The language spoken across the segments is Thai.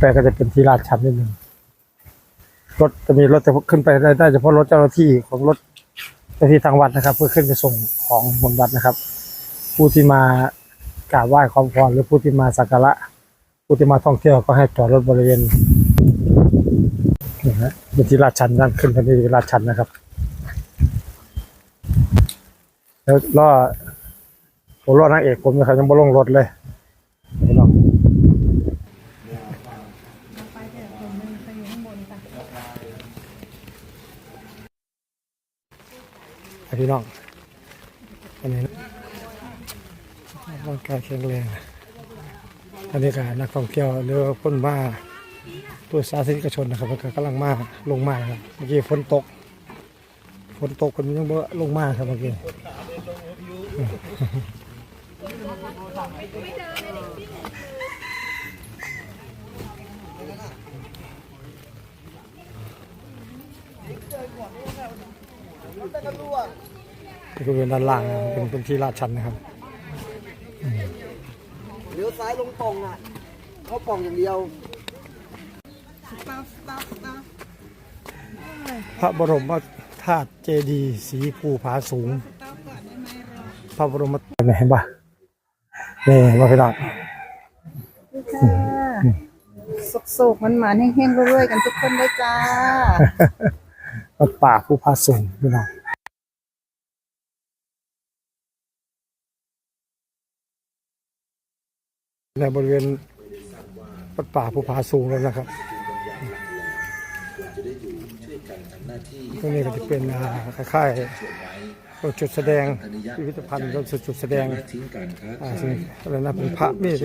ไปก็จะเป็นที่ลาดชันนิดนึงรถจะมีรถแต่ขึ้นไปได้เฉพาะรถเจ้าหน้าที่ของรถเจ้าหน้าที่ทางวัดนะครับ เพื่อขึ้นไปส่งของบนวัดนะครับ ผู้ที่มากราบไหว้ขอพรหรือผู้ที่มาสักการะผู้ที่มาท่องเที่ยวก็ให้จอดรถบริเวณนี่ฮะเป็นที่ลาดชันนั่นขึ้นไปที่ลาดชันนะครับ แล้วล่อผมล่อนางเอกผมนะครับยังบ่ลงรถเลยพี่น้อง ไปเถอะผมมันไปอยู่ข้างบนค่ะ ให้ พี่น้องอันนี้ร่างกายแข็งแรงอันนี้ก็นักท่องเที่ยวหรือว่าคนมาตัวสาธารณชนนะครับมันก็กำลังมาลงมาครับเมื่อกี้ฝนตกฝนตกคนยังบ่ลงมาครับเมื่อกี้ที่ บริเวณด้านล่างนะครับเป็นพื้นที่ลาดชันนะครับเลี้ยวซ้ายลงตรงอะ เข้าปล่องอย่างเดียวพระบรมธาตุเจดีย์สีภูผาสูง พระบรมเห็นปะนี่มาพี่น้องสุกๆมันหมาๆแห้งๆรวยๆกันทุกคนเลยจ้า วัดป่าภูผาสูงพี่น้องในบริเวณวัดป่าภูผาสูงแล้วนะครับตรงนี้ก็จะเป็นอ่าคล้ายๆจุดแสดงพิพิธภัณฑ์จุดแสดงอะไรนะเป็นพระมีด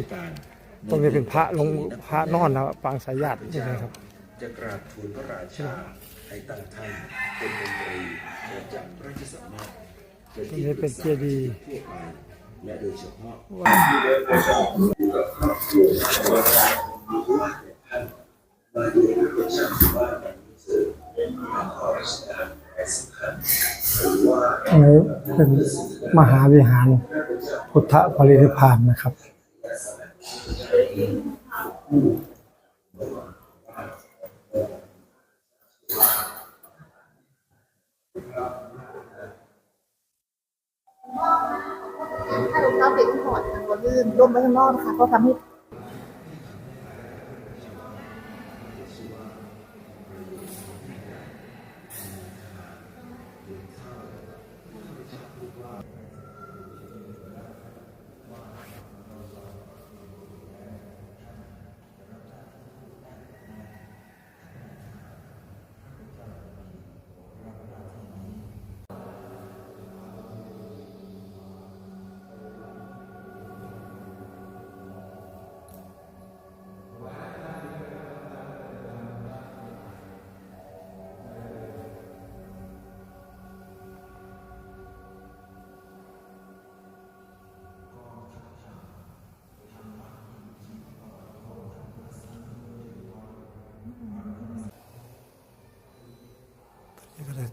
ตรงนี้เป็นพระลงพระนอนนะปางสายญาตินี่นะครับจะกราบทูลพระราชา ให้ตั้งท่านเป็นมนตรีประจำราชสำนักเป็นที่เป็นเจดีย์ทั่วไปและโดยเฉพาะตรงนี้เป็นมหาวิหารพุทธปรินิพพานนะครับ ลื่นร่มไว้ข้างนอกนะคะก็ทำให้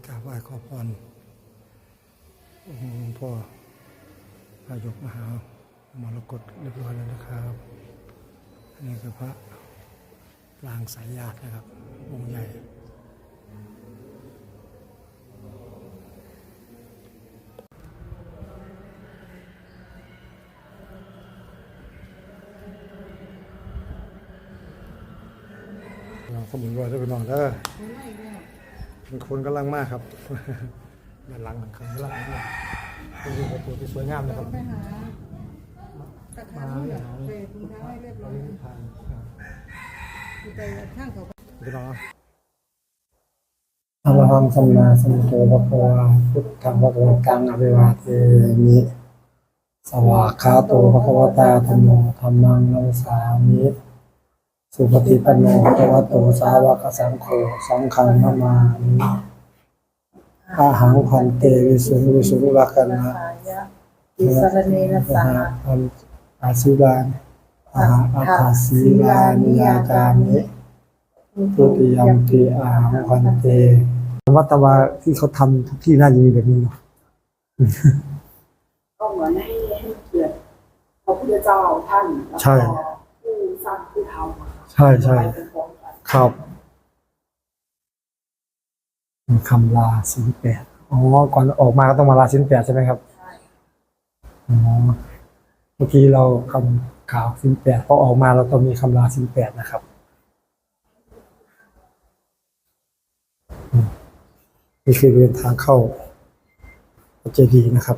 กราบไหว้ขอพรองค์หลวงพ่อพายกมหามรกตเรียบร้อยแล้วนะครับอันนี้คือพระปรางสายญาตินะครับ องค์ใหญ่น้องขมุนรอยได้ไปนอนเด้ เป็นคนกำลังมากครับด้านหลังข้างหลังเนี่ยเป็นประตูที่สวยงามนะครับไปหาตะขาบเนี่ยเปรตรองเท้าให้เรียบร้อยนิพพานครับไปช่างเขาพี่น้องอรหังสัมมาสัมพุทโธพระควาพุทธังพระวันตังอภิวาเทมิสวากขาโตพระควตาธรรมโมธรรมังนัมสามิ สุปฏิปันโนพระควโตสาวกสังโฆสังฆังนามามิอาหังพันเตวิสุงวิสุงลักขณะอิสรเนนะสาพันอาสิบานอาหาอาคาสีลานิยากามิทุติยมปีอาหังพันเตวัดตะวาที่เขาทำทุกที่น่าจะมีแบบนี้เนาะก็เหมือนให้ให้เกียรติพระพุทธเจ้าท่านแล้วก็ใช่ผู้สร้างผู้ทำอะค่ะใช่ใช่ครับคำลาสินแปดอ๋อ ก่อนออกมาก็ต้องมาลาสินแปดใช่ไหมครับอ๋อเมื่อกี้เราคำข่าวสินแปดพอออกมาเราต้องมีคำลาสินแปดนะครับอืมนี่คือเรียนทางเข้าพระเจดีย์นะครับ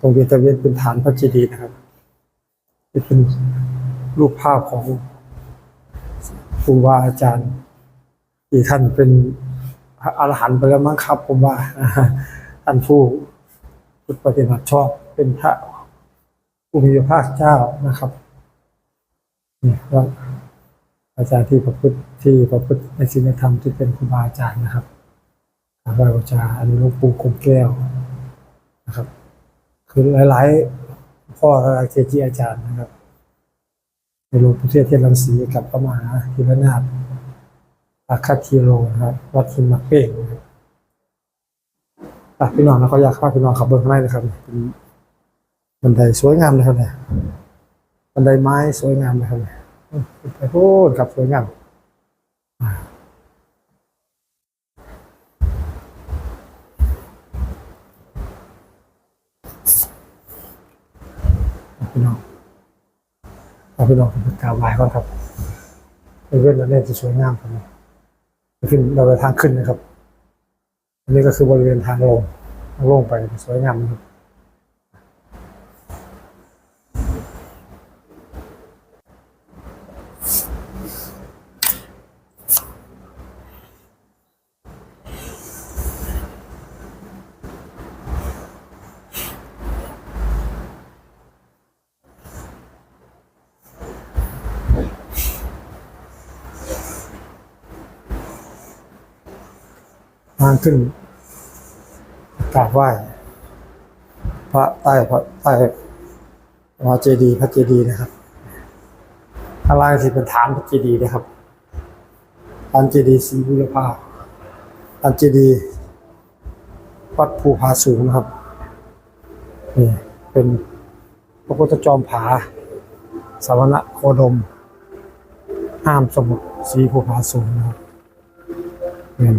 ตรงเวียนตะเวียนเป็นฐานพระเจดีย์นะครับ เป็นรูปภาพของ ครูบาอาจารย์ที่ท่านเป็นอรหันต์ไปแล้วมั้งครับ ผมว่าท่านผู้ปฏิบัติชอบเป็นพระผู้มีพระภาคเจ้านะครับนี่ก็อาจารย์ที่ประพฤติที่ประพฤติในศีลธรรมที่เป็นครูบาอาจารย์นะครับครูบาอาจารย์อันนี้หลวงปู่คมแก้วนะครับ คือหลาย ๆ พ่อหลายเกจิอาจารย์นะครับ หลวงปู่เทศเทียนรังสีกับพระมหาธีรนาถอาคาทีโรนะครับวัดทิมมักเป้งนะครับอะพี่น้องนะเขาอยากเข้าพี่น้องขับเบิ้งข้างในนะครับเป็นบันไดสวยงามเลยครับเนี่ยบันไดไม้สวยงามเลยครับเนี่ยไปโพูดครับสวยงามอ่าอะพี่น้อง เอาไปลองทำกาวไว้ก่อนครับบริเวณนั้นเนี่ยจะสวยงามครับขึ้นเราไปทางขึ้นนะครับ อันนี้ก็คือบริเวณทางลงทางลงไปจะสวยงามครับทาง ขึ้นกราบไหว้พระใต้พระใต้พระเจดีย์พระเจดีย์นะครับข้างล่างที่เป็นฐานพระเจดีย์นะครับฐานเจดีย์ศรีบุรพาฐานเจดีย์วัดภูผาสูงนะครับนี่เป็นพระพุทธจอมผาสาวณะโคดมห้ามสมุทรศรีภูผาสูงนะครับนี่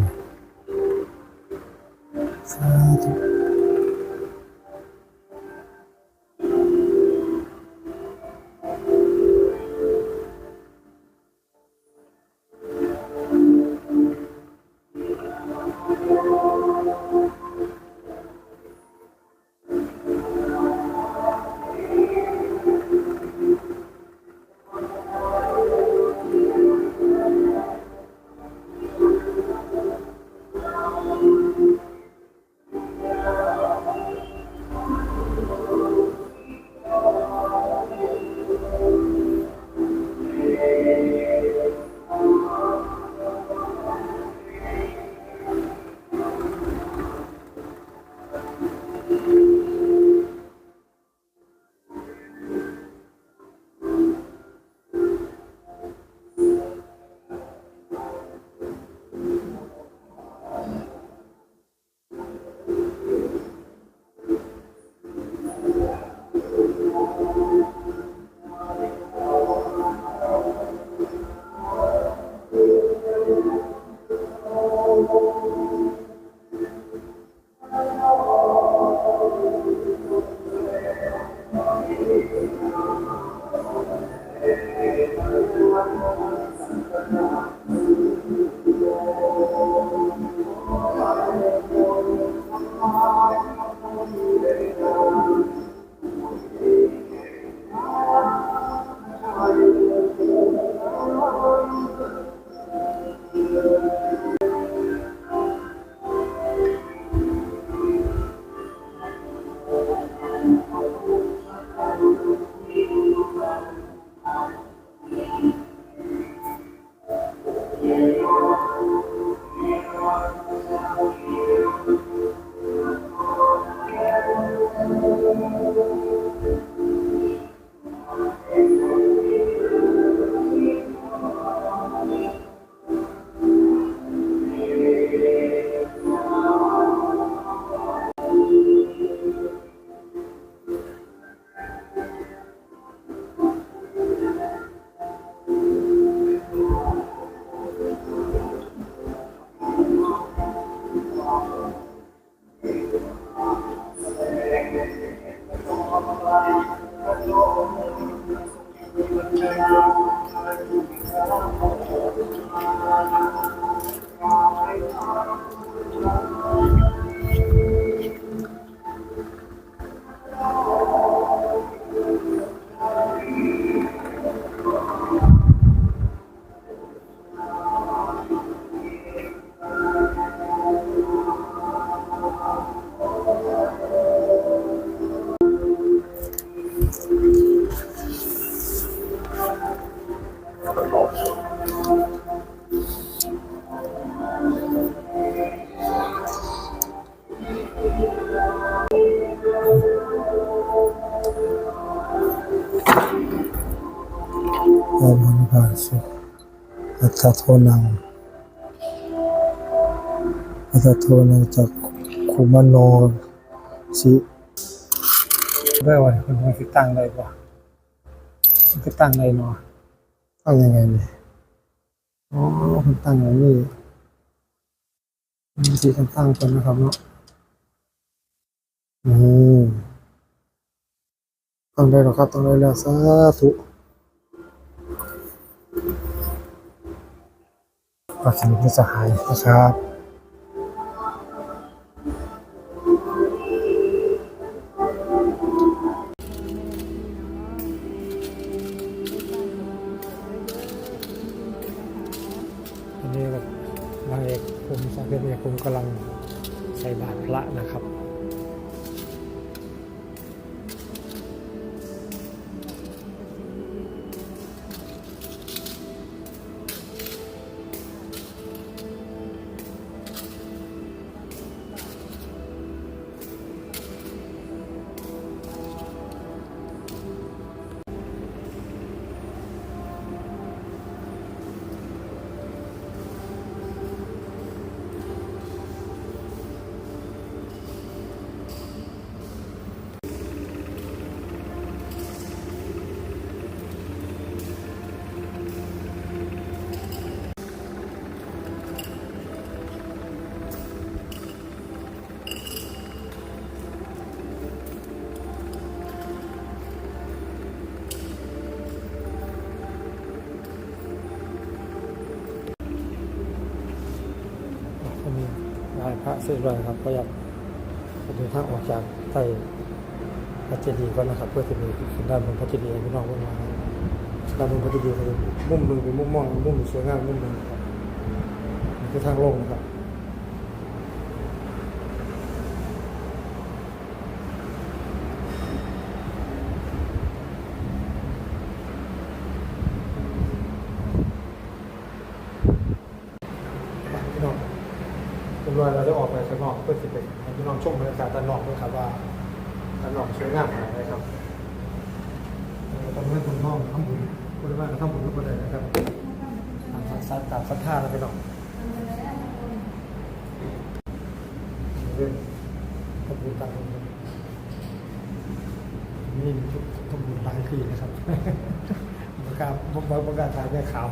าสุอัตโทนังอัตโทนังจากคุมโนสิได้วันคนมันคือตั้งได้ปะมันคือตั้งได้เนาะตั้งยังไงเนี่ยอ๋อคนตั้งอย่างนี้มีสีกันตั้งกันนะครับเนาะนี่ต้องได้หรอครับต้องได้แล้วสาธุ ปัสนิทสหายนะครับ ลายพระเสร็จแล้วครับ ก็อยากเดินทางออกจากใต้พระเจดีย์ก่อนนะครับ เพื่อจะมีขึ้นด้านบนพระเจดีย์พี่น้องเพื่อนมาด้านบนพระเจดีย์คือมุมหนึ่งเป็นมุมมองมุมสวยงามมุมหนึ่งครับนี่คือทางลงนะครับพี่น้อง เป็นว่าเราจะออกไปข้างนอกเพื่อจะไปให้พี่น้องชมบรรยากาศด้านนอกด้วยครับว่าด้านนอกสวยงามขนาดไหนครับเอ่อตอนนี้คนน้องทำบุญคนบ้านก็ทำบุญทุกคนเลยนะครับตามศาสนาตามศรัทธาแล้วพี่น้องเรื่องทำบุญตามบุญนี่ทุกทำบุญหลายที่นะครับประกาศประกาศถ่ายแม่ขาว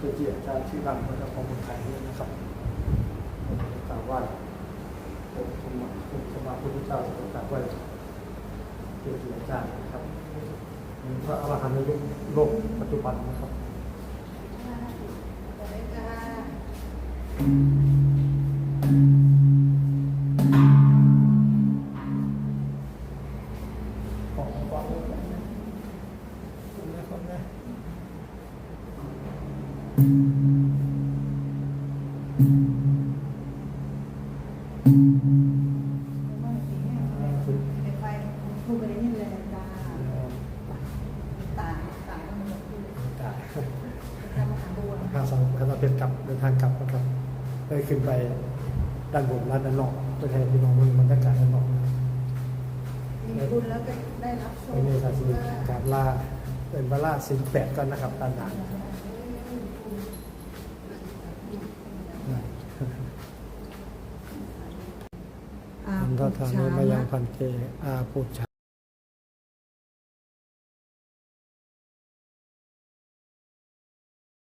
เป็นพระเจอาจารย์ชื่อดังของของเมืองไทยด้วยนะครับกล่าวว่าองค์สมมาค์สมมาพุทธเจ้าสมกล่าวว่าเกจิอาจารย์นะครับพระอรหันต์ในโลกปัจจุบันนะครับ เป็นกลับเดินทางกลับนะครับได้ขึ้นไปด้านบนและด้านนอกเพื่อให้พี่น้องเมืองบรรยากาศด้านนอกนะครับมีบุญแล้วก็ได้รับโชในคนี้ศาสนาการล่าเป็นเวลาสิงแปดกันนะครับด้านหน้าอันทธานุมายังพันเตอาปุชฌา